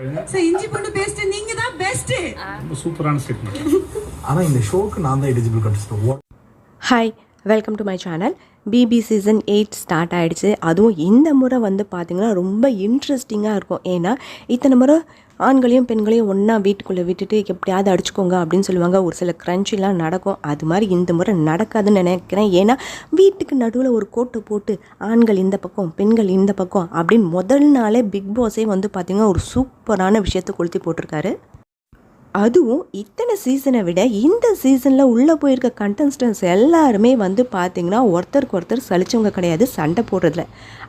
Sir இஞ்சி பூண்டு paste நீங்க தான் பெஸ்ட் ரொம்ப சூப்பரான ஸ்டேட்மெண்ட் ஆனால் இந்த ஷோக்கு நான் தான் eligible contestant hi welcome to my channel BB season eight start ஆகிடுச்சு அதுவும் இந்த முறை வந்து பார்த்திங்கன்னா ரொம்ப இன்ட்ரெஸ்டிங்காக இருக்கும். ஏன்னா இத்தனை முறை ஆண்களையும் பெண்களையும் ஒன்றா வீட்டுக்குள்ளே விட்டுட்டு எப்படியாவது அடிச்சுக்கோங்க அப்படின்னு சொல்லுவாங்க. ஒரு சில க்ரன்ச்சிலாம் நடக்கும். அது மாதிரி இந்த முறை நடக்காதுன்னு நினைக்கிறேன். ஏன்னா வீட்டுக்கு நடுவில் ஒரு கோட்டை போட்டு ஆண்கள் இந்த பக்கம் பெண்கள் இந்த பக்கம் அப்படின்னு முதல் நாளே பிக் பாஸே வந்து பார்த்திங்கன்னா ஒரு சூப்பரான விஷயத்தை கொளுத்தி போட்டிருக்காரு. அதுவும் இத்தனை சீசனை விட இந்த சீசனில் உள்ளே போயிருக்க கண்டஸ்டன்ஸ் எல்லாருமே வந்து பார்த்திங்கன்னா ஒருத்தருக்கு ஒருத்தர் சலிச்சவங்க கிடையாது சண்டை போடுறதுல.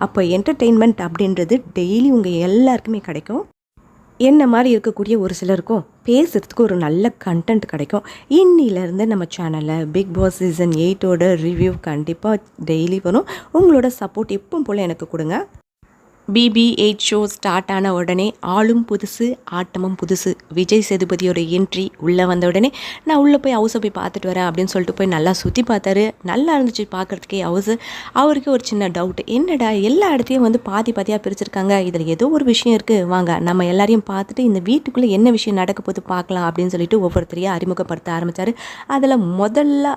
அப்போ என்டர்டெயின்மெண்ட் அப்படின்றது டெய்லி உங்கள் எல்லாருக்குமே கிடைக்கும். என்ன மாதிரி இருக்கக்கூடிய ஒரு சிலருக்கும் பேசுகிறதுக்கு ஒரு நல்ல கண்டென்ட் கிடைக்கும். இன்னிலேருந்து நம்ம சேனலில் பிக் பாஸ் சீசன் எயிட்டோட ரிவ்யூ கண்டிப்பாக டெய்லி வரும். உங்களோட சப்போர்ட் எப்பவும் போல் எனக்கு கொடுங்க. பிபி எயிட் ஷோ ஸ்டார்ட் ஆன உடனே ஆளும் புதுசு ஆட்டமும் புதுசு. விஜய் சேதுபதியோட என்ட்ரி உள்ளே வந்த உடனே நான் உள்ளே போய் ஹவுஸை போய் பார்த்துட்டு வரேன் அப்படின்னு சொல்லிட்டு போய் நல்லா சுற்றி பார்த்தாரு. நல்லா இருந்துச்சு பார்க்குறதுக்கே ஹவுஸு அவருக்கு ஒரு சின்ன டவுட் என்னடா எல்லா இடத்தையும் வந்து பாதி பாதியாக பிரிச்சிருக்காங்க. இதில் ஏதோ ஒரு விஷயம் இருக்குது வாங்க நம்ம எல்லாரையும் பார்த்துட்டு இந்த வீட்டுக்குள்ளே என்ன விஷயம் நடக்க போது பார்க்கலாம் அப்படின்னு சொல்லிட்டு ஒவ்வொருத்தரையும் அறிமுகப்படுத்த ஆரம்பித்தார் அதில் முதல்ல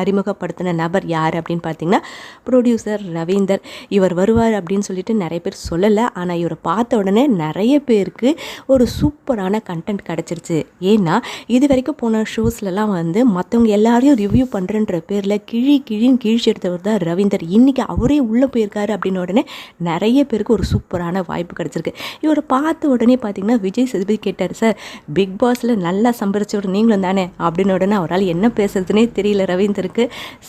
அறிமுகப்படுத்தின நபர் யார் அப்படின்னு பார்த்தீங்கன்னா ப்ரொடியூசர் ரவீந்தர். இவர் வருவார் அப்படின்னு சொல்லிட்டு நிறைய பேர் சொல்லலை. ஆனால் இவரை பார்த்த உடனே நிறைய பேருக்கு ஒரு சூப்பரான கண்டென்ட் கிடச்சிருச்சு. ஏன்னா இது வரைக்கும் போன ஷோஸ்லலாம் வந்து மற்றவங்க எல்லாரையும் ரிவ்யூ பண்ணுறன்ற பேரில் கிழி கிழின்னு கீழ்ச்சி எடுத்தவர் தான் ரவீந்தர். இன்றைக்கி அவரே உள்ளே போயிருக்காரு அப்படின்னு உடனே நிறைய பேருக்கு ஒரு சூப்பரான வாய்ப்பு கிடச்சிருக்கு. இவரை பார்த்த உடனே பார்த்தீங்கன்னா விஜய் சேதுபதி கேட்டார் சார் பிக் பாஸில் நல்லா சம்பாரிச்சவர் நீங்களும் தானே? அப்படின்னு உடனே அவரால் என்ன பேசுறதுனே தெரியல ரவீந்தர். ரவீந்தருக்கு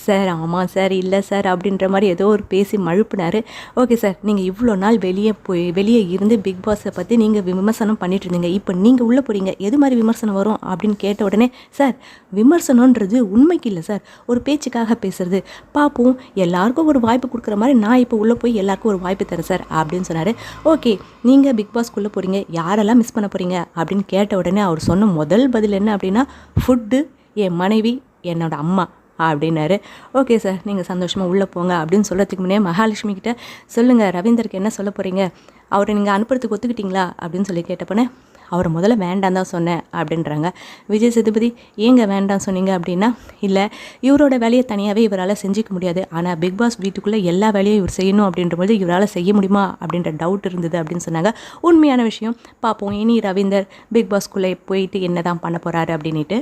சார் ஆமாம் சார் இல்லை சார் அப்படின்ற மாதிரி ஏதோ ஒரு பேசி மழுப்பினார். ஓகே சார் நீங்கள் இவ்வளோ நாள் வெளியே போய் வெளியே இருந்து பிக் பாஸை பற்றி நீங்கள் விமர்சனம் பண்ணிட்டு இருந்தீங்க இப்போ நீங்கள் உள்ளே போகிறீங்க எது மாதிரி விமர்சனம் வரும்? அப்படின்னு கேட்ட உடனே சார் விமர்சனன்றது உண்மைக்கு இல்லை சார். ஒரு பேச்சுக்காக பேசுறது. பார்ப்போம் எல்லாருக்கும் ஒரு வாய்ப்பு கொடுக்குற மாதிரி நான் இப்போ உள்ளே போய் எல்லாருக்கும் ஒரு வாய்ப்பு தரேன் சார் அப்படின்னு சொன்னார். ஓகே நீங்கள் பிக் பாஸ்க்குள்ளே போகிறீங்க யாரெல்லாம் மிஸ் பண்ண போகிறீங்க அப்படின்னு கேட்ட உடனே அவர் சொன்ன முதல் பதில் என்ன அப்படின்னா ஃபுட்டு என் மனைவி என்னோட அம்மா. அப்படின்னாரு. ஓகே சார் நீங்கள் சந்தோஷமாக உள்ளே போங்க அப்படின்னு சொல்கிறதுக்கு முன்னே மகாலட்சுமி கிட்ட சொல்லுங்கள் ரவீந்தருக்கு என்ன சொல்ல போகிறீங்க அவரை நீங்கள் அனுப்புறதுக்கு ஒத்துக்கிட்டீங்களா? அப்படின்னு சொல்லி கேட்டப்போனே அவரை முதல்ல வேண்டாம் தான் சொன்னேன் அப்படின்றாங்க. விஜய் சேதுபதி ஏங்க வேண்டாம் சொன்னீங்க? அப்படின்னா இல்லை இவரோட வேலையை தனியாகவே இவரால் செஞ்சுக்க முடியாது. ஆனால் பிக் பாஸ் வீட்டுக்குள்ளே எல்லா வேலையும் இவர் செய்யணும் அப்படின்றபோது இவரால் செய்ய முடியுமா? அப்படின்ற டவுட் இருந்தது அப்படின்னு சொன்னாங்க. உண்மையான விஷயம் பார்ப்போம் இனி ரவீந்தர் பிக் பாஸ்க்குள்ளே போயிட்டு என்ன தான் பண்ண போகிறாரு அப்படின்ட்டு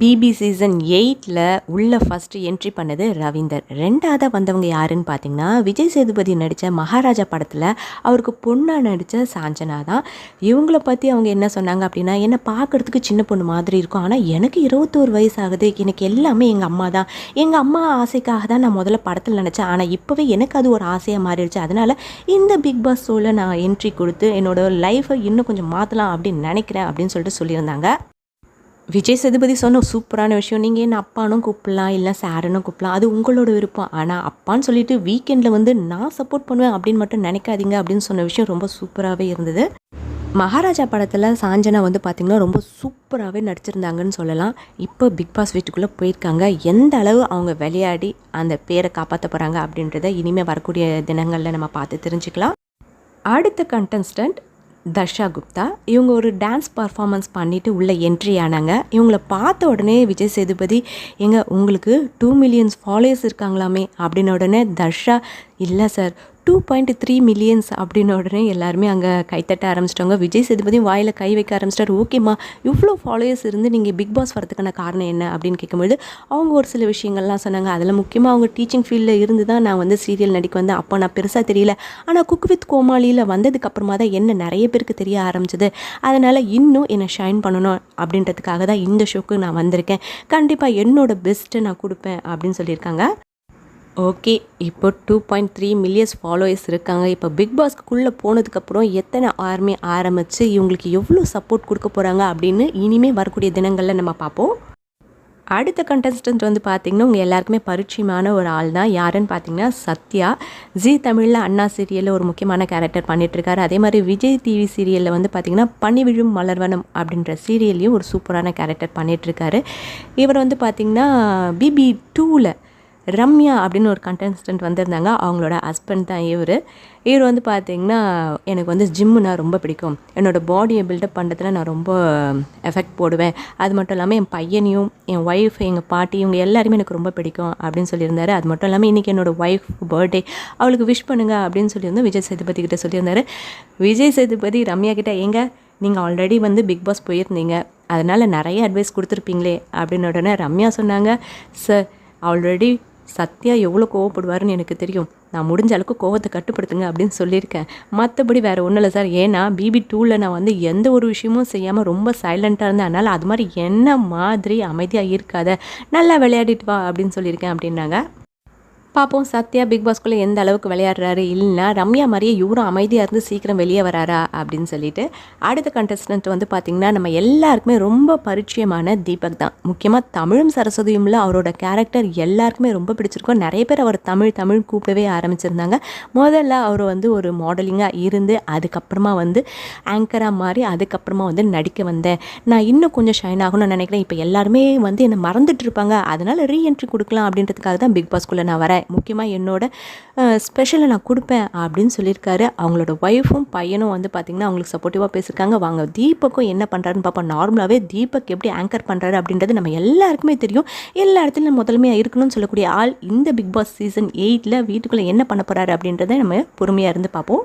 பிபி சீசன் எயிட்டில் உள்ள ஃபஸ்ட்டு என்ட்ரி பண்ணது ரவீந்தர். ரெண்டாவதாக வந்தவங்க யாருன்னு பார்த்தீங்கன்னா விஜய் சேதுபதி நடித்த மகாராஜா படத்தில் அவருக்கு பொண்ணாக நடித்த சாஞ்சனா தான். இவங்கள பற்றி அவங்க என்ன சொன்னாங்க அப்படின்னா என்னை பார்க்குறதுக்கு சின்ன பொண்ணு மாதிரி இருக்கும். ஆனால் எனக்கு இருபத்தோரு வயசு ஆகுது எனக்கு எல்லாமே எங்கள் அம்மா தான். எங்கள் அம்மா ஆசைக்காக தான் நான் முதல்ல படத்தில் நினச்சேன் ஆனால் இப்போவே எனக்கு அது ஒரு ஆசையாக மாறிடுச்சு. அதனால் இந்த பிக் பாஸ் ஷோவில் நான் என்ட்ரி கொடுத்து என்னோடய லைஃப்பை இன்னும் கொஞ்சம் மாற்றலாம் அப்படின்னு நினைக்கிறேன் அப்படின்னு சொல்லிட்டு சொல்லியிருந்தாங்க. விஜய் சேதுபதி சொன்ன சூப்பரான விஷயம் நீங்கள் என்ன அப்பானும் கூப்பிடலாம் இல்லை சாரனும் கூப்பிடலாம் அது உங்களோட விருப்பம். ஆனால் அப்பான்னு சொல்லிட்டு வீக்கெண்டில் வந்து நான் சப்போர்ட் பண்ணுவேன் அப்படின்னு மட்டும் நினைக்காதீங்க அப்படின்னு சொன்ன விஷயம் ரொம்ப சூப்பராகவே இருந்தது. மகாராஜா படத்தில் சாஞ்சனா வந்து பார்த்திங்கன்னா ரொம்ப சூப்பராகவே நடிச்சிருந்தாங்கன்னு சொல்லலாம். இப்போ பிக் பாஸ் வீட்டுக்குள்ளே போயிருக்காங்க. எந்த அளவு அவங்க விளையாடி அந்த பேரை காப்பாற்ற போகிறாங்க அப்படின்றத இனிமேல் வரக்கூடிய தினங்களில் நம்ம பார்த்து தெரிஞ்சுக்கலாம். அடுத்த கண்டஸ்டன்ட் தர்ஷா குப்தா. இவங்க ஒரு டான்ஸ் பர்ஃபார்மன்ஸ் பண்ணிவிட்டு உள்ளே என்ட்ரி ஆனாங்க. இவங்கள பார்த்த உடனே விஜய் சேதுபதி எங்க உங்களுக்கு டூ மில்லியன்ஸ் ஃபாலோயர்ஸ் இருக்காங்களாமே? அப்படின்ன உடனே தர்ஷா இல்லை sir two point three millions அப்படின்ன உடனே எல்லாருமே அங்கே கைத்தட்ட ஆரம்பிச்சிட்டாங்க. விஜய் சேதுபதியும் வாயில் கை வைக்க ஆரம்பிச்சிட்டாரு. ஓகேம்மா இவ்வளோ ஃபாலோயர்ஸ் இருந்து நீங்கள் பிக் பாஸ் வரதுக்கான காரணம் என்ன? அப்படின்னு கேட்கும்போது அவங்க ஒரு சில விஷயங்கள்லாம் சொன்னாங்க. அதில் முக்கியமாக அவங்க டீச்சிங் ஃபீல்டில் இருந்து தான் நான் வந்து சீரியல் நடிக்க வந்தேன். அப்போ நான் பெருசாக தெரியல. ஆனால் குக் வித் கோமாளியில் வந்ததுக்கப்புறமா தான் என்ன நிறைய பேருக்கு தெரிய ஆரம்பிச்சது. அதனால் இன்னும் என்னை ஷைன் பண்ணணும் அப்படின்றதுக்காக தான் இந்த ஷோக்கு நான் வந்திருக்கேன். கண்டிப்பாக என்னோட பெஸ்ட்டை நான் கொடுப்பேன் அப்படின்னு சொல்லியிருக்காங்க. ஓகே இப்போ two point three millions followers இருக்காங்க. இப்போ பிக் பாஸ்க்குள்ளே போனதுக்கப்புறம் எத்தனை ஆர்மி ஆரம்பித்து இவங்களுக்கு எவ்வளோ சப்போர்ட் கொடுக்க போகிறாங்க அப்படின்னு இனிமேல் வரக்கூடிய தினங்களில் நம்ம பார்ப்போம். அடுத்த கண்டஸ்டன்ட் வந்து பார்த்திங்கன்னா உங்கள் எல்லாருக்குமே பரிச்சயமான ஒரு ஆள் தான். யாருன்னு பார்த்தீங்கன்னா சத்யா. ஜி தமிழில் அண்ணா சீரியலில் ஒரு முக்கியமான கேரக்டர் பண்ணிகிட்ருக்காரு அதே மாதிரி விஜய் டிவி சீரியலில் வந்து பார்த்திங்கன்னா பனி விழும் மலர்வனம் அப்படின்ற சீரியல்லையும் ஒரு சூப்பரான கேரக்டர் பண்ணிகிட்ருக்காரு இவர் வந்து பார்த்திங்கன்னா பிபி டூவில் ரம்யா அப்படின்னு ஒரு கண்டஸ்டன்ட் வந்திருந்தாங்க. அவங்களோட ஹஸ்பண்ட் தான் இவர். இவர் வந்து பார்த்தீங்கன்னா எனக்கு வந்து ஜிம்முனா ரொம்ப பிடிக்கும். என்னோடய பாடியை பில்டப் பண்ணுறதுல நான் ரொம்ப எஃபெக்ட் போடுவேன். அது மட்டும் இல்லாமல் என் பையனையும் என் ஒய்ஃப் எங்கள் பாட்டி இவங்க எல்லாருமே எனக்கு ரொம்ப பிடிக்கும் அப்படின்னு சொல்லியிருந்தாரு. அது மட்டும் இல்லாமல் இன்றைக்கி என்னோட ஒய்ஃப் பர்த்டே அவளுக்கு விஷ் பண்ணுங்க அப்படின்னு சொல்லியிருந்தோம். விஜய் சேதுபதி கிட்ட சொல்லியிருந்தாரு. விஜய் சேதுபதி ரம்யா கிட்டே எங்க நீங்கள் ஆல்ரெடி வந்து பிக் பாஸ் போயிருந்தீங்க. அதனால் நிறைய அட்வைஸ் கொடுத்துருப்பீங்களே. அப்படின்னு உடனே ரம்யா சொன்னாங்க. சார் ஆல்ரெடி சத்யா எவ்வளோ கோவப்படுவாருன்னு எனக்கு தெரியும். நான் முடிஞ்ச அளவுக்கு கோவத்தை கட்டுப்படுத்துங்க அப்படின்னு சொல்லியிருக்கேன். மற்றபடி வேறு ஒன்றும் இல்லை சார். ஏன்னா பிபி டூவில் நான் வந்து எந்த ஒரு விஷயமும் செய்யாமல் ரொம்ப சைலண்ட்டாக இருந்தேன். அதனால் அது மாதிரி என்ன மாதிரி அமைதியாக இருக்காத நல்லா விளையாடிட்டு வா அப்படின்னு சொல்லியிருக்கேன் அப்படின்னாங்க. பார்ப்போம் சத்யா பிக் பாஸ்குள்ளே எந்த அளவுக்கு விளையாடுறாரு? இல்லைனா ரம்யா மாதிரியே இவரும் அமைதியாக இருந்து சீக்கிரம் வெளியே வராரா? அப்படின்னு சொல்லிட்டு அடுத்த கண்டஸ்டன்ட் வந்து பார்த்திங்கன்னா நம்ம எல்லாருக்குமே ரொம்ப பரிச்சயமான தீபக் தான். முக்கியமாக தமிழும் சரஸ்வதியும்ல அவரோட கேரக்டர் எல்லாருக்குமே ரொம்ப பிடிச்சிருக்கும். நிறைய பேர் அவர் தமிழ் தமிழ் கூப்பிடவே ஆரம்பிச்சிருந்தாங்க. முதல்ல அவர் வந்து ஒரு மாடலிங்காக இருந்து அதுக்கப்புறமா வந்து ஆங்கராக மாறி அதுக்கப்புறமா வந்து நடிக்க வந்தேன். நான் இன்னும் கொஞ்சம் ஷைன் ஆகணும்னு நினைக்கிறேன். இப்போ எல்லாருமே வந்து என்னை மறந்துட்டு இருப்பாங்க. அதனால் ரீஎன்ட்ரி கொடுக்கலாம் அப்படின்றதுக்காக தான் பிக் பாஸ்குள்ளே நான் வரேன். முக்கியமாக என்னோட ஸ்பெஷலை நான் கொடுப்பேன் அப்படின்னு சொல்லியிருக்காரு. அவங்களோட ஒய்ஃபும் பையனும் வந்து பார்த்திங்கன்னா அவங்களுக்கு சப்போர்ட்டிவாக பேசியிருக்காங்க. வாங்க தீபக்கும் என்ன பண்ணுறாருன்னு பார்ப்போம் நார்மலாகவே தீபக் எப்படி ஆங்கர் பண்ணுறாரு அப்படின்றது நம்ம எல்லாருக்குமே தெரியும். எல்லா இடத்துலையும் முதன்மையாக இருக்கணும்னு சொல்லக்கூடிய ஆள் இந்த பிக் பாஸ் சீசன் எயிட்டில் வீட்டுக்குள்ளே என்ன பண்ண போகிறாரு அப்படின்றத நம்ம பொறுமையாக இருந்து பார்ப்போம்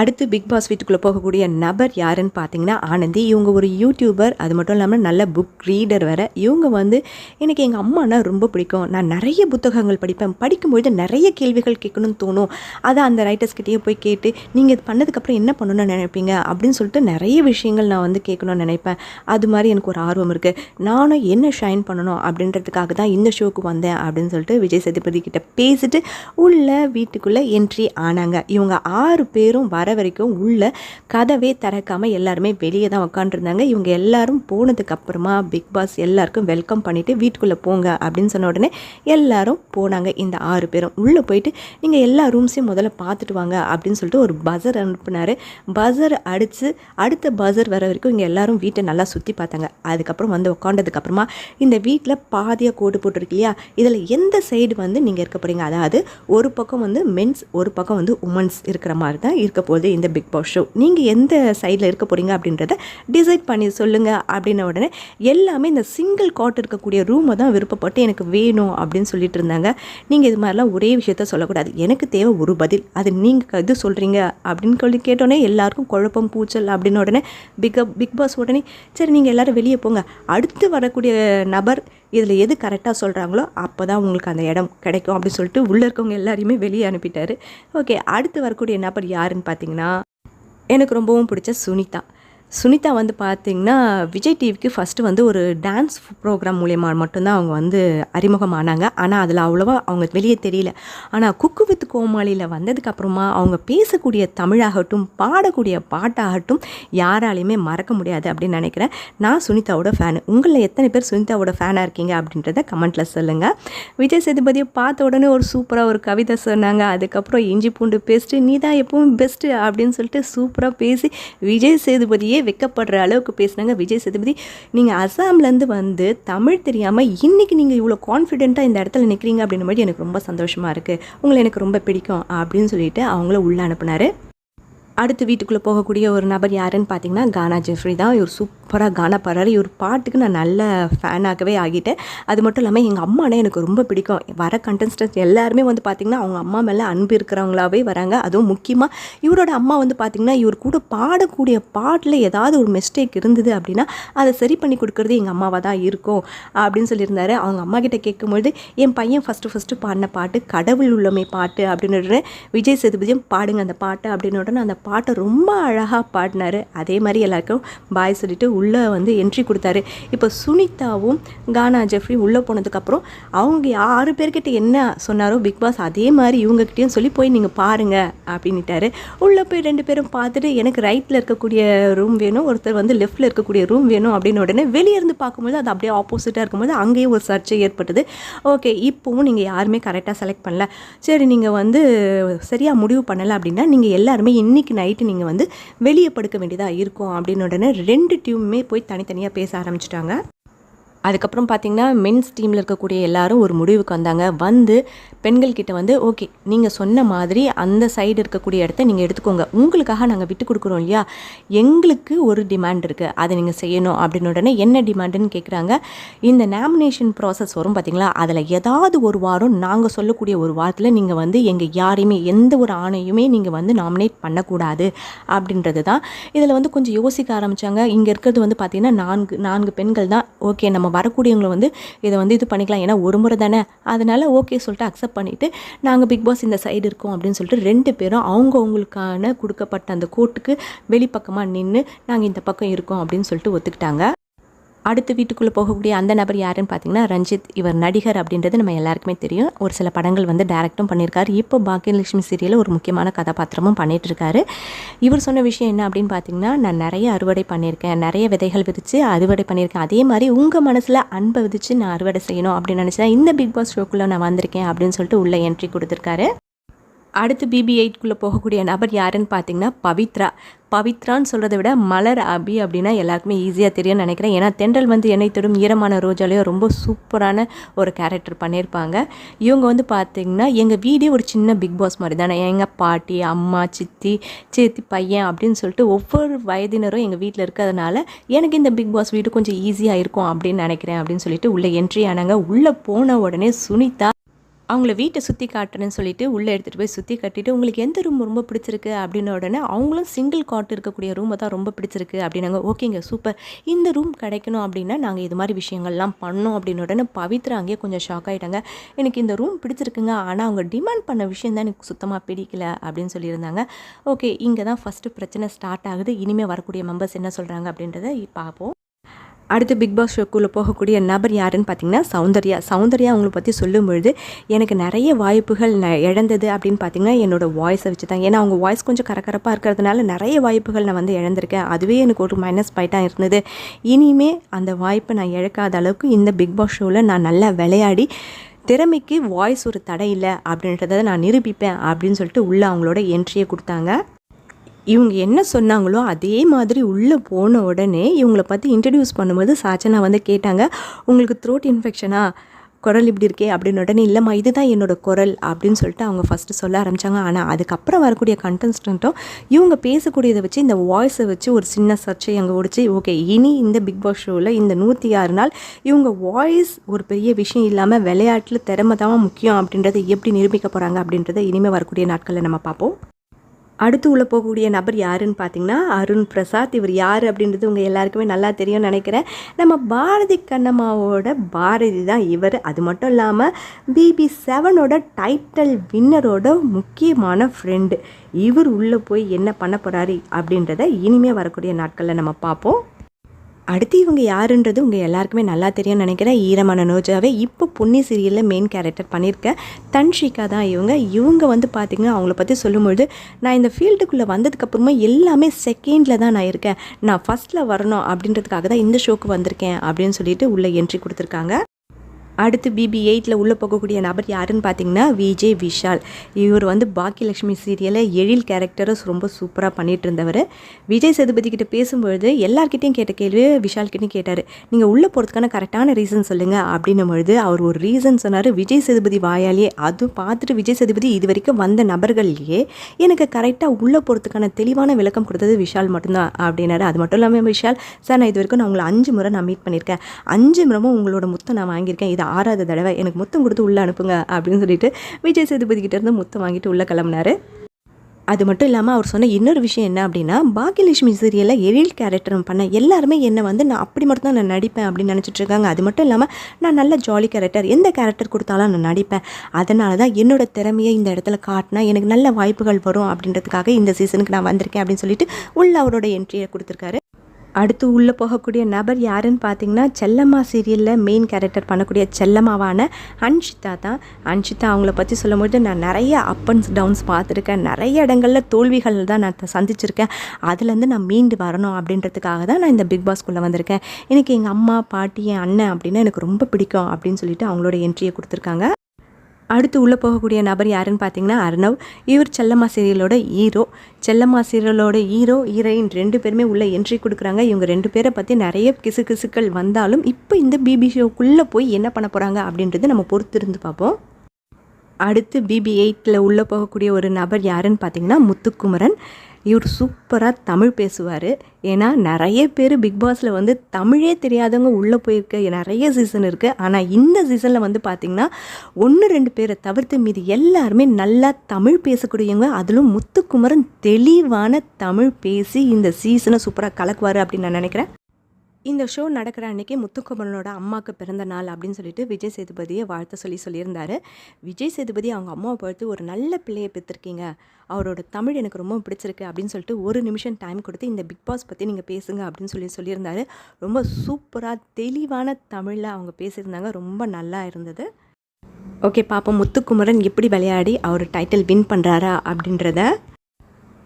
அடுத்து பிக் பாஸ் வீட்டுக்குள்ளே போகக்கூடிய நபர் யாருன்னு பார்த்தீங்கன்னா ஆனந்தி. இவங்க ஒரு யூடியூபர் அது மட்டும் இல்லாமல் நல்ல புக் ரீடர் வேறு. இவங்க வந்து எனக்கு எங்கள் அம்மானா ரொம்ப பிடிக்கும். நான் நிறைய புத்தகங்கள் படிப்பேன். படிக்கும்பொழுது நிறைய கேள்விகள் கேட்கணும்னு தோணும். அதை அந்த ரைட்டர்ஸ்கிட்டயே போய் கேட்டு நீங்கள் இது பண்ணதுக்கப்புறம் என்ன பண்ணணும்னு நினைப்பீங்க? அப்படின்னு சொல்லிட்டு நிறைய விஷயங்கள் நான் வந்து கேட்கணும்னு நினைப்பேன். அது மாதிரி எனக்கு ஒரு ஆர்வம் இருக்குது நானும் என்ன ஷைன் பண்ணணும் அப்படின்றதுக்காக தான் இந்த ஷோக்கு வந்தேன் அப்படின்னு சொல்லிட்டு விஜய் சேதுபதி கிட்ட பேசிட்டு உள்ள வீட்டுக்குள்ளே என்ட்ரி ஆனாங்க. இவங்க ஆறு பேரும் வர வர வரைக்கும் உள்ள கதவே திறக்காமல் எல்லாருமே வெளியே தான் உட்காந்துருந்தாங்க இவங்க எல்லாரும் போனதுக்கு அப்புறமா பிக் பாஸ் எல்லாருக்கும் வெல்கம் பண்ணிட்டு வீட்டுக்குள்ளே போங்க அப்படின்னு சொன்ன உடனே எல்லாரும் போனாங்க. இந்த ஆறு பேரும் உள்ளே போயிட்டு நீங்கள் எல்லா ரூம்ஸையும் முதல்ல பார்த்துட்டு வாங்க அப்படின்னு சொல்லிட்டு ஒரு பஸர் அனுப்புனார். பஸர் அடித்து அடுத்த பஸர் வர வரைக்கும் இங்கே எல்லாரும் வீட்டை நல்லா சுற்றி பார்த்தாங்க. அதுக்கப்புறம் வந்து உட்காந்ததுக்கப்புறமா இந்த வீட்டில் பாதியாக கோடு போட்டிருக்கு இல்லையா? இதில் எந்த சைடு வந்து நீங்கள் இருக்க போகிறீங்க அதாவது ஒரு பக்கம் வந்து மென்ஸ் ஒரு பக்கம் வந்து உமன்ஸ் இருக்கிற மாதிரி தான் இருக்க போகுது இந்த பிக் பாஸ் ஷோ நீங்கள் எந்த சைடில் இருக்க போகிறீங்க அப்படின்றத டிசைட் பண்ணி சொல்லுங்கள் அப்படின்ன உடனே எல்லாமே இந்த சிங்கிள் காட் இருக்கக்கூடிய ரூமை தான் விருப்பப்பட்டு எனக்கு வேணும் அப்படின்னு சொல்லிட்டு இருந்தாங்க. நீங்கள் இது மாதிரிலாம் ஒரே விஷயத்த சொல்லக்கூடாது. எனக்கு தேவை ஒரு பதில். அது நீங்கள் இது சொல்கிறீங்க அப்படின்னு சொல்லி கேட்டோன்னே எல்லாருக்கும் குழப்பம் பூச்சல் அப்படின்னு உடனே பிக் பிக் பாஸ் உடனே சரி நீங்கள் எல்லாரும் வெளியே போங்க. அடுத்து வரக்கூடிய நபர் இதில் எது கரெக்டாக சொல்கிறாங்களோ அப்போ தான் உங்களுக்கு அந்த இடம் கிடைக்கும் அப்படின்னு சொல்லிட்டு உள்ளே இருக்கவங்க எல்லாரையுமே வெளியே அனுப்பிட்டாரு. ஓகே அடுத்து வரக்கூடிய நபர் யாருன்னு பார்த்தீங்கன்னா எனக்கு ரொம்பவும் பிடிச்ச சுனிதா. சுனிதா வந்து பார்த்திங்கன்னா விஜய் டிவிக்கு ஃபஸ்ட்டு வந்து ஒரு டான்ஸ் ப்ரோக்ராம் மூலயமா மட்டும்தான் அவங்க வந்து அறிமுகமானாங்க. ஆனால் அதில் அவ்வளோவா அவங்க வெளியே தெரியல. ஆனால் குக்கு வித் கோமாளியில் வந்ததுக்கப்புறமா அவங்க பேசக்கூடிய தமிழாகட்டும் பாடக்கூடிய பாட்டாகட்டும் யாராலையுமே மறக்க முடியாது அப்படின்னு நினைக்கிறேன். நான் சுனிதாவோட ஃபேனு உங்களில் எத்தனை பேர் சுனிதாவோட ஃபேனாக இருக்கீங்க அப்படின்றத கமெண்ட்டில் சொல்லுங்கள் விஜய் சேதுபதியை பார்த்த உடனே ஒரு சூப்பராக ஒரு கவிதை சொன்னாங்க. அதுக்கப்புறம் இஞ்சி பூண்டு பேஸ்ட்டு நீ தான் எப்பவும் பெஸ்ட்டு அப்படின்னு சொல்லிட்டு சூப்பராக பேசி விஜய் சேதுபதியே வெக்கப்படுற அளவுக்கு பேசுனாங்க விஜய் சேதுபதி. நீங்கள் அசாம்லேருந்து வந்து தமிழ் தெரியாமல் இன்றைக்கி நீங்கள் இவ்வளோ கான்ஃபிடென்ட்டாக இந்த இடத்துல நிற்கிறீங்க அப்படின்ற மாதிரி எனக்கு ரொம்ப சந்தோஷமாக இருக்குது உங்களை எனக்கு ரொம்ப பிடிக்கும் அப்படின்னு சொல்லிட்டு அவங்கள உள்ளே அனுப்புனார். அடுத்து வீட்டுக்குள்ளே போகக்கூடிய ஒரு நபர் யாருன்னு பார்த்தீங்கன்னா கானா ஜெஃப்ரி தான். இவர் சூப்பராக கானா பாடுறாரு. இவர் பாட்டுக்கு நான் நல்ல ஃபேனாகவே ஆகிட்டேன். அது மட்டும் இல்லாமல் எங்கள் அம்மானே எனக்கு ரொம்ப பிடிக்கும். வர கண்டஸ்டன்ஸ் எல்லாருமே வந்து பார்த்திங்கன்னா அவங்க அம்மா மேலே அன்பு இருக்கிறவங்களாவே வராங்க. அதுவும் முக்கியமாக இவரோட அம்மா வந்து பார்த்திங்கன்னா இவர் கூட பாடக்கூடிய பாட்டில் ஏதாவது ஒரு மிஸ்டேக் இருந்தது அப்படின்னா அதை சரி பண்ணி கொடுக்குறது எங்கள் அம்மாவாக தான் இருக்கும் அப்படின்னு சொல்லியிருந்தாரு. அவங்க அம்மா கிட்ட கேட்கும்பொழுது என் பையன் ஃபஸ்ட்டு ஃபஸ்ட்டு பாடின பாட்டு கடவுள் உள்ளமே பாட்டு அப்படின்னு உடனே விஜய் சேதுபதியும் பாடுங்க அந்த பாட்டு அப்படின்னு உடனே அந்த பாட்டை ரொம்ப அழகாக பாடினாரு. அதே மாதிரி எல்லாருக்கும் பாய் சொல்லிட்டு உள்ளே வந்து என்ட்ரி கொடுத்தாரு. இப்போ சுனிதாவும் கானா ஜெஃப்ரி உள்ளே போனதுக்கப்புறம் அவங்க ஆறு பேர்கிட்ட என்ன சொன்னாரோ பிக் பாஸ் அதே மாதிரி இவங்ககிட்டயும் சொல்லி போய் நீங்கள் பாருங்கள் அப்படின்ட்டாரு உள்ளே போய் ரெண்டு பேரும் பார்த்துட்டு எனக்கு ரைட்டில் இருக்கக்கூடிய ரூம் வேணும் ஒருத்தர் வந்து லெஃப்ட்டில் இருக்கக்கூடிய ரூம் வேணும் அப்படின்னு உடனே வெளியே இருந்து பார்க்கும்போது அது அப்படியே ஆப்போசிட்டாக இருக்கும்போது அங்கேயும் ஒரு சர்ச்சை ஏற்பட்டது. ஓகே இப்போவும் நீங்கள் யாருமே கரெக்டாக செலக்ட் பண்ணல. சரி நீங்கள் வந்து சரியாக முடிவு பண்ணலை அப்படின்னா நீங்கள் எல்லாருமே இன்றைக்கி நைட்டு நீங்கள் வந்து வெளியே படுக்க வேண்டியதாக இருக்கும் அப்படின்னு உடனே ரெண்டு எல்லாருமே போய் தனித்தனியாக பேச ஆரம்பிச்சிட்டாங்க. அதுக்கப்புறம் பார்த்தீங்கன்னா மென்ஸ் டீமில் இருக்கக்கூடிய எல்லாரும் ஒரு முடிவுக்கு வந்தாங்க. வந்து பெண்கள்கிட்ட வந்து ஓகே நீங்கள் சொன்ன மாதிரி அந்த சைடு இருக்கக்கூடிய இடத்த நீங்கள் எடுத்துக்கோங்க. உங்களுக்காக நாங்கள் விட்டு கொடுக்குறோம் இல்லையா? எங்களுக்கு ஒரு டிமாண்ட் இருக்குது அதை நீங்கள் செய்யணும். அப்படின்னு உடனே என்ன டிமாண்டுன்னு கேட்குறாங்க இந்த நாமினேஷன் ப்ராசஸ் வரும் பார்த்திங்களா அதில் ஏதாவது ஒரு வாரம் நாங்கள் சொல்லக்கூடிய ஒரு வாரத்தில் நீங்கள் வந்து எங்கள் யாரையுமே எந்த ஒரு ஆணையுமே நீங்கள் வந்து நாமினேட் பண்ணக்கூடாது. அப்படின்றது தான். இதில் வந்து கொஞ்சம் யோசிக்க ஆரம்பித்தாங்க இங்கே இருக்கிறது வந்து பார்த்திங்கன்னா நான்கு நான்கு பெண்கள் தான். ஓகே நம்ம வரக்கூடியவங்களை வந்து இதை வந்து இது பண்ணிக்கலாம். ஏன்னா ஒரு முறை தானே. அதனால் ஓகே சொல்லிட்டு அக்செப்ட் பண்ணிவிட்டு நாங்கள் பிக் பாஸ் இந்த சைடு இருக்கோம் அப்படின்னு சொல்லிட்டு ரெண்டு பேரும் அவங்கவுங்களுக்கான கொடுக்கப்பட்ட அந்த கோட்டுக்கு வெளிப்பக்கமாக நின்று நாங்கள் இந்த பக்கம் இருக்கோம் அப்படின்னு சொல்லிட்டு ஒத்துக்கிட்டாங்க. அடுத்து வீட்டுக்குள்ளே போகக்கூடிய அந்த நபர் யாருன்னு பார்த்தீங்கன்னா ரஞ்சித். இவர் நடிகர் அப்படின்றது நம்ம எல்லாருக்குமே தெரியும். ஒரு சில படங்கள் வந்து டேரக்டும் பண்ணியிருக்காரு இப்போ பாக்கியலட்சுமி சீரியலில் ஒரு முக்கியமான கதாபாத்திரமும் பண்ணிகிட்ருக்காரு இவர் சொன்ன விஷயம் என்ன அப்படின்னு பார்த்தீங்கன்னா நான் நிறைய அறுவடை பண்ணியிருக்கேன். நிறைய விதைகள் விதித்து அறுவடை பண்ணியிருக்கேன். அதே மாதிரி உங்கள் மனசில் அன்பை விதித்து நான் அறுவடை செய்யணும் அப்படின்னு நினச்சா இந்த பிக் பாஸ் ஷோக்குள்ளே நான் வந்திருக்கேன் அப்படின்னு சொல்லிட்டு உள்ள என்ட்ரி கொடுத்துருக்காரு. அடுத்து பிபி எயிட்குள்ளே போகக்கூடிய நபர் யாருன்னு பார்த்தீங்கன்னா பவித்ரா. பவித்ரான்னு சொல்கிறத விட மலர் அபி அப்படின்னா எல்லாருக்குமே ஈஸியாக தெரியும்னு நினைக்கிறேன். ஏன்னா தென்றல் வந்து என்னை தொடும் ஈரமான ரோஜாலேயோ ரொம்ப சூப்பரான ஒரு கேரக்டர் பண்ணியிருப்பாங்க. இவங்க வந்து பார்த்திங்கன்னா எங்கள் வீடே ஒரு சின்ன பிக் பாஸ் மாதிரி தானே எங்கள் பாட்டி அம்மா சித்தி சித்தி பையன் அப்படின்னு சொல்லிட்டு ஒவ்வொரு வயதினரும் எங்கள் வீட்டில் இருக்கிறதுனால எனக்கு இந்த பிக் பாஸ் வீடு கொஞ்சம் ஈஸியாக இருக்கும் அப்படின்னு நினைக்கிறேன் அப்படின்னு சொல்லிட்டு உள்ளே என்ட்ரி ஆனாங்க. உள்ளே போன உடனே சுனிதா அவங்கள வீட்டை சுற்றி காட்டுறேன்னு சொல்லிட்டு உள்ளே எடுத்துகிட்டு போய் சுற்றி கட்டிட்டு உங்களுக்கு எந்த ரூம் ரொம்ப பிடிச்சிருக்கு? அப்படின்ன உடனே அவங்களும் சிங்கிள் காட் இருக்கக்கூடிய ரூமை தான் ரொம்ப பிடிச்சிருக்கு. அப்படின்னாங்க. ஓகேங்க சூப்பர் இந்த ரூம் கிடைக்கணும் அப்படின்னா நாங்கள் இது மாதிரி விஷயங்கள்லாம் பண்ணோம். அப்படின்னு உடனே பவித்ரா அங்கேயே கொஞ்சம் ஷாக் ஆகிட்டாங்க எனக்கு இந்த ரூம் பிடிச்சிருக்குங்க. ஆனால் அவங்க டிமாண்ட் பண்ண விஷயம் தான் எனக்கு சுத்தமாக பிடிக்கல. அப்படின்னு சொல்லியிருந்தாங்க. ஓகே இங்கே தான் ஃபஸ்ட்டு பிரச்சனை ஸ்டார்ட் ஆகுது. இனிமேல் வரக்கூடிய மெம்பர்ஸ் என்ன சொல்கிறாங்க அப்படின்றத பார்ப்போம் அடுத்து பிக் பாஸ் ஷோக்குள்ளே போகக்கூடிய நபர் யாருன்னு பார்த்தீங்கன்னா சௌந்தர்யா. சௌந்தர்யா அவங்கள பற்றி சொல்லும்பொழுது எனக்கு நிறைய வாய்ப்புகள் ந இழந்தது அப்படின்னு பார்த்தீங்கன்னா என்னோடய வாய்ஸை வச்சு தான் ஏன்னா அவங்க வாய்ஸ் கொஞ்சம் கரகரப்பாக இருக்கிறதுனால நிறைய வாய்ப்புகள் நான் வந்து இழந்திருக்கேன். அதுவே எனக்கு ஒரு மைனஸ் பாயிண்ட்டாக இருந்தது. இனிமே அந்த வாய்ப்பை நான் இழக்காத அளவுக்கு இந்த பிக் பாஸ் ஷோவில் நான் நல்லா விளையாடி திறமைக்கு வாய்ஸ் ஒரு தடை இல்லை அப்படின்றத நான் நிரூபிப்பேன் அப்படின்னு சொல்லிட்டு உள்ளே அவங்களோட என்ட்ரியை கொடுத்தாங்க. இவங்க என்ன சொன்னாங்களோ அதே மாதிரி உள்ளே போன உடனே இவங்கள பற்றி இன்ட்ரடியூஸ் பண்ணும்போது சாச்சனா வந்து கேட்டாங்க உங்களுக்கு த்ரோட் இன்ஃபெக்ஷனா குரல் இப்படி இருக்கே? அப்படின்னு உடனே இல்லைம்மா இதுதான் என்னோடய குரல் அப்படின்னு சொல்லிட்டு அவங்க ஃபஸ்ட்டு சொல்ல ஆரம்பித்தாங்க ஆனால் அதுக்கப்புறம் வரக்கூடிய கண்டஸ்டண்ட்டும் இவங்க பேசக்கூடியதை வச்சு இந்த வாய்ஸை வச்சு ஒரு சின்ன சர்ச்சை அங்கே ஓடிச்சு ஓகே இனி இந்த பிக் பாஸ் ஷோவில் இந்த நூற்றி ஆறு நாள் இவங்க வாய்ஸ் ஒரு பெரிய விஷயம் இல்லாமல் விளையாட்டில் திறமை தான் முக்கியம் அப்படின்றத எப்படி நிரூபிக்க போகிறாங்க அப்படின்றத இனிமேல் வரக்கூடிய நாட்களில் நம்ம பார்ப்போம். அடுத்து உள்ளே போகக்கூடிய நபர் யாருன்னு பார்த்தீங்கன்னா அருண் பிரசாத். இவர் யார் அப்படின்றது உங்கள் எல்லாருக்குமே நல்லா தெரியும்னு நினைக்கிறேன். நம்ம பாரதி கண்ணம்மாவோட பாரதி தான் இவர். அது மட்டும் இல்லாமல் பிபி செவனோட டைட்டில் வின்னரோட முக்கியமான ஃப்ரெண்டு இவர் உள்ளே போய் என்ன பண்ண போகிறாரு அப்படின்றத இனிமேல் வரக்கூடிய நாட்களில் நம்ம பார்ப்போம். அடுத்து இவங்க யாருன்றது உங்கள் எல்லாருக்குமே நல்லா தெரியும்னு நினைக்கிறேன். ஈரமான நோஜாவே இப்போ பொன்னி சீரியலில் மெயின் கேரக்டர் பண்ணியிருக்கேன் தன்ஷிகா தான் இவங்க. இவங்க வந்து பார்த்திங்கன்னா அவங்கள பற்றி சொல்லும்பொழுது நான் இந்த ஃபீல்டுக்குள்ளே வந்ததுக்கப்புறமா எல்லாமே செகண்டில் தான் நான் இருக்கேன். நான் ஃபஸ்ட்டில் வரணும் அப்படின்றதுக்காக தான் இந்த ஷோக்கு வந்திருக்கேன் அப்படின்னு சொல்லிட்டு உள்ளே என்ட்ரி கொடுத்துருக்காங்க. அடுத்து பிபி எயிட்டில் உள்ளே போகக்கூடிய நபர் யாருன்னு பார்த்தீங்கன்னா விஜய் விஷால். இவர் வந்து பாக்கியலட்சுமி சீரியலில் எழில் கேரக்டரை ரொம்ப சூப்பராக பண்ணிட்டு இருந்தவர் விஜய் சேதுபதி கிட்ட பேசும்பொழுது எல்லார்கிட்டையும் கேட்ட கேள்வியை விஷால்கிட்டையும் கேட்டார். நீங்கள் உள்ளே போகிறதுக்கான கரெக்டான ரீசன் சொல்லுங்கள் அப்படின்னும் பொழுது அவர் ஒரு ரீசன் சொன்னார். விஜய் சேதுபதி வாயாலேயே அதுவும் பார்த்துட்டு விஜய் சேதுபதி இது வரைக்கும் வந்த நபர்கள்லேயே எனக்கு கரெக்டாக உள்ளே போகிறதுக்கான தெளிவான விளக்கம் கொடுத்தது விஷால் மட்டும்தான் அப்படின்னாரு. அது மட்டும் இல்லாமல் விஷால் சார் நான் இது வரைக்கும் நான் உங்களை அஞ்சு முறை நான் மீட் பண்ணியிருக்கேன். அஞ்சு முறமும் உங்களோட முத்தம் நான் வாங்கியிருக்கேன். இது ஆறாவது தடவை எனக்கு முத்தம் கொடுத்து உள்ளே அனுப்புங்க அப்படின்னு சொல்லிட்டு விஜய் சேதுபதி கிட்ட இருந்து முத்தம் வாங்கிட்டு உள்ளே கிளம்புனாரு. அது மட்டும் இல்லாமல் அவர் சொன்ன இன்னொரு விஷயம் என்ன அப்படின்னா பாக்கியலட்சுமி சீரியலில் எழில் கேரக்டர் பண்ண எல்லாருமே என்னை வந்து நான் அப்படி மட்டும் தான் நான் நடிப்பேன் அப்படின்னு நினச்சிட்டு இருக்காங்க. அது மட்டும் இல்லாமல் நான் நல்ல ஜாலி கேரக்டர் எந்த கேரக்டர் கொடுத்தாலும் நான் நடிப்பேன். அதனால தான் என்னோட திறமையை இந்த இடத்துல காட்டினா எனக்கு நல்ல வாய்ப்புகள் வரும் அப்படின்றதுக்காக இந்த சீசனுக்கு நான் வந்திருக்கேன் அப்படின்னு சொல்லிட்டு உள்ள அவரோட என்ட்ரியை கொடுத்துருக்காரு. அடுத்து உள்ளே போகக்கூடிய நபர் யாருன்னு பார்த்தீங்கன்னா செல்லம்மா சீரியலில் மெயின் கேரக்டர் பண்ணக்கூடிய செல்லம்மாவான அன்ஷிதா தான். அன்ஷிதா அவங்கள பற்றி சொல்லும்போது நான் நிறைய அப் அண்ட்ஸ் டவுன்ஸ் பார்த்துருக்கேன். நிறைய இடங்களில் தோல்விகள் தான் நான் சந்திச்சிருக்கேன். அதுலேருந்து நான் மீண்டு வரணும் அப்படின்றதுக்காக தான் நான் இந்த பிக் பாஸ்க்குள்ளே வந்திருக்கேன். எனக்கு எங்கள் அம்மா பாட்டி என் அண்ணன் அப்படின்னா எனக்கு ரொம்ப பிடிக்கும் அப்படின்னு சொல்லிட்டு அவங்களோட என்ட்ரியை கொடுத்துருக்காங்க. அடுத்து உள்ளே போகக்கூடிய நபர் யாருன்னு பார்த்தீங்கன்னா அர்ணவ். இவர் செல்லம்மா சீரியலோட ஹீரோ. செல்லம்மா சீரியலோட ஹீரோ ஹீரோயின் ரெண்டு பேருமே உள்ள என்ட்ரி கொடுக்குறாங்க. இவங்க ரெண்டு பேரை பற்றி நிறைய கிசு கிசுக்கள் வந்தாலும் இப்போ இந்த பிபி ஷோக்குள்ளே போய் என்ன பண்ண போகிறாங்க அப்படின்றது நம்ம பொறுத்திருந்து பார்ப்போம். அடுத்து பிபி எயிட்டில் உள்ளே போகக்கூடிய ஒரு நபர் யாருன்னு பார்த்தீங்கன்னா முத்துக்குமரன். இவர் சூப்பராக தமிழ் பேசுவார். ஏன்னா நிறைய பேர் பிக் பாஸில் வந்து தமிழே தெரியாதவங்க உள்ளே போயிருக்க நிறைய சீசன் இருக்குது ஆனால் இந்த சீசனில் வந்து பார்த்திங்கன்னா ஒன்று ரெண்டு பேரை தவிர்த்து மீது எல்லாருமே நல்லா தமிழ் பேசக்கூடியவங்க. அதிலும் முத்துக்குமரன் தெளிவான தமிழ் பேசி இந்த சீசனை சூப்பராக கலக்குவார் அப்படின்னு நான் நினைக்கிறேன். இந்த ஷோ நடக்கிற அன்னைக்கு முத்துக்குமரனோட அம்மாவுக்கு பிறந்த நாள் அப்படின்னு சொல்லிட்டு விஜய் சேதுபதியை வாழ்த்து சொல்லி சொல்லியிருந்தாரு. விஜய் சேதுபதி அவங்க அம்மாவை பார்த்து ஒரு நல்ல பிள்ளையை பெற்றிருக்கீங்க. அவரோட தமிழ் எனக்கு ரொம்ப பிடிச்சிருக்கு அப்படின்னு சொல்லிட்டு ஒரு நிமிஷம் டைம் கொடுத்து இந்த பிக் பாஸ் பற்றி நீங்கள் பேசுங்க அப்படின்னு சொல்லி சொல்லியிருந்தாரு. ரொம்ப சூப்பராக தெளிவான தமிழில் அவங்க பேசியிருந்தாங்க. ரொம்ப நல்லா இருந்தது. ஓகே பாப்போம். முத்துக்குமரன் எப்படி விளையாடி அவர் டைட்டில் வின் பண்ணுறாரா அப்படின்றத.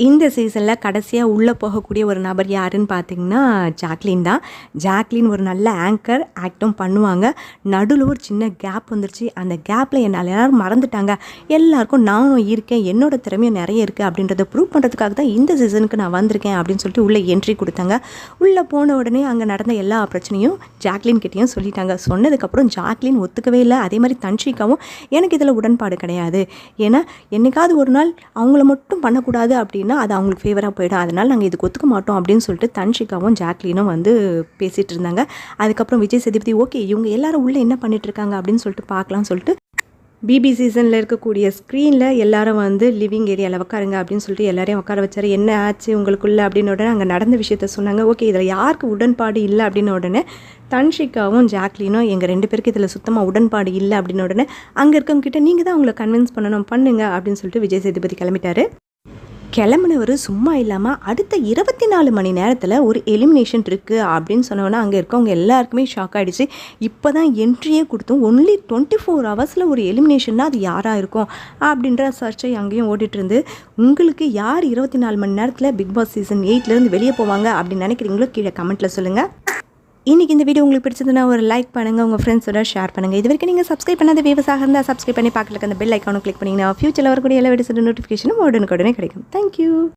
இந்த சீசனில் கடைசியாக உள்ளே போகக்கூடிய ஒரு நபர் யாருன்னு பார்த்தீங்கன்னா ஜாக்லின் தான். ஜாக்லின் ஒரு நல்ல ஆங்கர் ஆக்டும் பண்ணுவாங்க. நடுவில் ஒரு சின்ன கேப் வந்துருச்சு. அந்த கேப்பில் என்னால் எல்லாரும் மறந்துட்டாங்க. எல்லாருக்கும் நானும் இருக்கேன். என்னோட திறமையும் நிறைய இருக்குது அப்படின்றத ப்ரூவ் பண்ணுறதுக்காக தான் இந்த சீசனுக்கு நான் வந்திருக்கேன் அப்படின்னு சொல்லிட்டு உள்ளே என்ட்ரி கொடுத்தாங்க. உள்ளே போன உடனே அங்கே நடந்த எல்லா பிரச்சனையும் ஜாக்லின் கிட்டேயும் சொல்லிட்டாங்க. சொன்னதுக்கப்புறம் ஜாக்லின் ஒத்துக்கவே இல்லை. அதே மாதிரி தன்ஷிகாவும் எனக்கு இதில் உடன்பாடு கிடையாது. ஏன்னா என்னைக்காவது ஒரு நாள் அவங்கள மட்டும் பண்ணக்கூடாது அப்படின்னு அது அவங்களுக்கு ஃபேவராக போயிடும். அதனால் நாங்கள் இதுக்கு ஒத்துக்க மாட்டோம் அப்படின்னு சொல்லிட்டு தன்ஷிகாவும் ஜாக்லினும் வந்து பேசிகிட்டு இருந்தாங்க. அதுக்கப்புறம் விஜய் சேதுபதி ஓகே இவங்க எல்லாரும் உள்ளே என்ன பண்ணிட்டு இருக்காங்க? அப்படின்னு சொல்லிட்டு பார்க்கலாம்னு சொல்லிட்டு பிபி சீசனில் இருக்கக்கூடிய ஸ்க்ரீனில் எல்லாரும் வந்து லிவிங் ஏரியாவில் உட்காருங்க அப்படின்னு சொல்லிட்டு எல்லாரையும் உட்கார வச்சார். என்ன ஆச்சு உங்களுக்குள்ள? அப்படின்னு உடனே அங்கே நடந்த விஷயத்த சொன்னாங்க. ஓகே இதில் யாருக்கு உடன்பாடு இல்லை? அப்படின்னு உடனே தன்ஷிகாவும் ஜாக்லினும் எங்கள் ரெண்டு பேருக்கு இதில் சுத்தமாக உடன்பாடு இல்லை? அப்படின்னு உடனே அங்கே இருக்கவங்க கிட்டே நீங்கள் தான் அவங்கள கன்வின்ஸ் பண்ணணும். பண்ணுங்க. அப்படின்னு சொல்லிட்டு விஜய் சேதுபதி கிளம்பிட்டாரு. கிளம்புனவர் சும்மா இல்லாமல் அடுத்த இருபத்தி நாலு மணி நேரத்தில் ஒரு எலிமினேஷன் இருக்குது அப்படின்னு சொன்னோன்னா அங்கே இருக்கவங்க எல்லாருக்குமே ஷாக் ஆகிடுச்சு இப்போ தான் என்ட்ரியே கொடுத்தோம் ஒன்லி டுவெண்ட்டி ஃபோர் ஹவர்ஸில் ஒரு எலிமினேஷன்னா அது யாராக இருக்கும் அப்படின்ற சர்ச்சை அங்கேயும் ஓடிட்டு இருந்து உங்களுக்கு யார் இருபத்தி நாலு மணி நேரத்தில் பிக் பாஸ் சீசன் எயிட்லேருந்து வெளியே போவாங்க அப்படின்னு நினைக்கிறீங்களோ கீழே கமெண்ட்டில் சொல்லுங்கள் இன்றைக்கி இந்த வீடியோ உங்களுக்கு பிடிச்சதுன்னா ஒரு லைக் பண்ணுங்கள் உங்கள் ஃப்ரெண்ட்ஸோட ஷேர் பண்ணுங்கள் இது வரைக்கும் நீங்கள் சப்ஸ்கிரைப் பண்ணாத வியூவர்ஸாக இருந்தால் சப்ஸ்கிரைப் பண்ணி பார்க்கல அந்த பெல் ஐக்கானும் கிளிக் பண்ணிங்கன்னா ஃபியூச்சரில் வரக்கூடிய எல்லா வீடியோஸோட நோட்டிஃபிகேஷனும் உடனுக்குடனே கிடைக்கும். தேங்க்யூ